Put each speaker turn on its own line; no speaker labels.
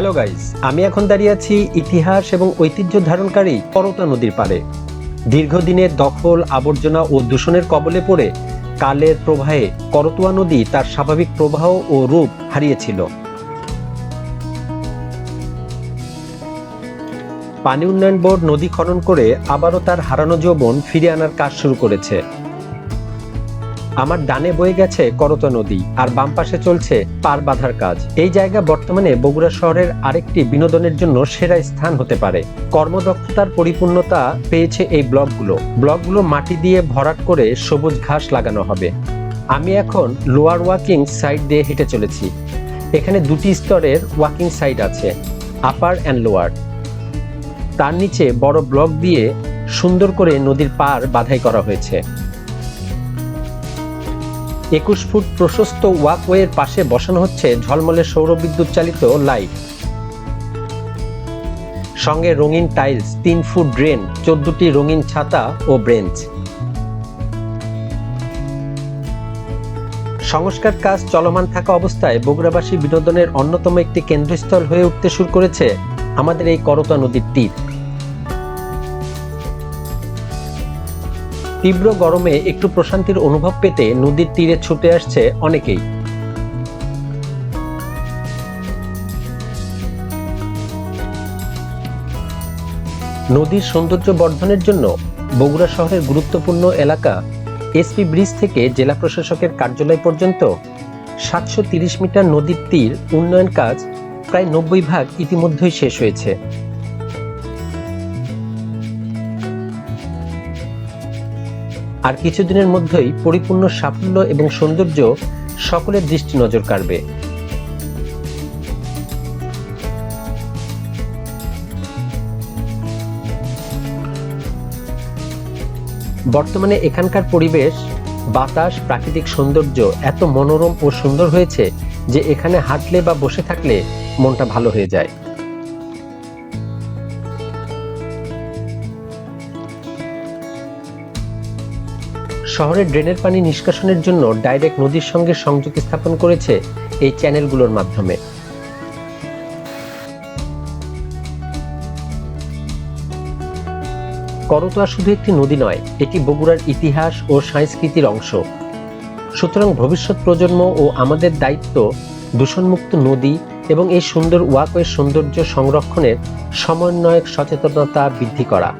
Hello guys আমি এখন দাঁড়িয়ে আছি ইতিহাস এবং ঐতিহ্য ধারণকারী করতা নদীর পাড়ে। দীর্ঘদিনের দখল, আবর্জনা ও দূষণের কবলে পড়ে কালের প্রবাহে করতোয়া নদী তার স্বাভাবিক প্রবাহ ও রূপ হারিয়েছিল। পানি উন্নয়ন বোর্ড নদী খনন করে আবারও তার হারানো যৌবন ফিরে আনার কাজ শুরু করেছে। আমার ডানে বয়ে গেছে করতা নদী আর বাম পাশে চলছে পার বাঁধার কাজ। এই জায়গা বর্তমানে বগুড়া শহরের আরেকটি বিনোদনের জন্য সেরা স্থান হতে পারে। কর্মদক্ষতার পরিপূর্ণতা পেয়েছে এই ব্লকগুলো। ব্লকগুলো মাটি দিয়ে ভরাট করে সবুজ ঘাস লাগানো হবে। আমি এখন লোয়ার ওয়াকিং সাইড দিয়ে হেঁটে চলেছি। এখানে দুটি স্তরের ওয়াকিং সাইড আছে, আপার অ্যান্ড লোয়ার। তার নিচে বড় ব্লক দিয়ে সুন্দর করে নদীর পার বাধাই করা হয়েছে। একুশ ফুট প্রশস্ত ওয়াকওয়ের পাশে বসানো হচ্ছে ঝলমলে সৌরবিদ্যুৎ চালিত লাইট। সঙ্গে রঙিন টাইলস, তিন ফুট ড্রেন, চোদ্দটি রঙিন ছাতা ও ব্রেঞ্চ। সংস্কার কাজ চলমান থাকা অবস্থায় বগুড়াবাসী বিনোদনের অন্যতম একটি কেন্দ্রস্থল হয়ে উঠতে শুরু করেছে আমাদের এই করতা নদীর তীর। তীব্র গরমে একটু প্রশান্তির অনুভব পেতে নদীর তীরে ছুটে আসছে অনেকেই। নদীর সৌন্দর্য বর্ধনের জন্য বগুড়া শহরের গুরুত্বপূর্ণ এলাকা এসপি ব্রিজ থেকে জেলা প্রশাসকের কার্যালয় পর্যন্ত সাতশো মিটার নদীর তীর উন্নয়ন কাজ প্রায় নব্বই ভাগ ইতিমধ্যেই শেষ হয়েছে। আর কিছুদিনের মধ্যেই পরিপূর্ণ সাফল্য এবং সৌন্দর্য সকলের দৃষ্টি নজর কাড়বে। বর্তমানে এখানকার পরিবেশ, বাতাস, প্রাকৃতিক সৌন্দর্য এত মনোরম ও সুন্দর হয়েছে যে এখানে হাঁটলে বা বসে থাকলে মনটা ভালো হয়ে যায়। শহরের ড্রেনের পানি নিষ্কাশনের জন্য ডাইরেক্ট নদীর সঙ্গে সংযোগ স্থাপন করেছে এই চ্যানেলগুলোর মাধ্যমে। করতোয়া শুধু একটি নদী নয়, এটি বগুড়ার ইতিহাস ও সংস্কৃতির অংশ। সুতরাং ভবিষ্যৎ প্রজন্ম ও আমাদের দায়িত্ব দূষণমুক্ত নদী এবং এই সুন্দর ওয়াকওয়ের সৌন্দর্য সংরক্ষণের সমন্বয়ক সচেতনতা বৃদ্ধি করা।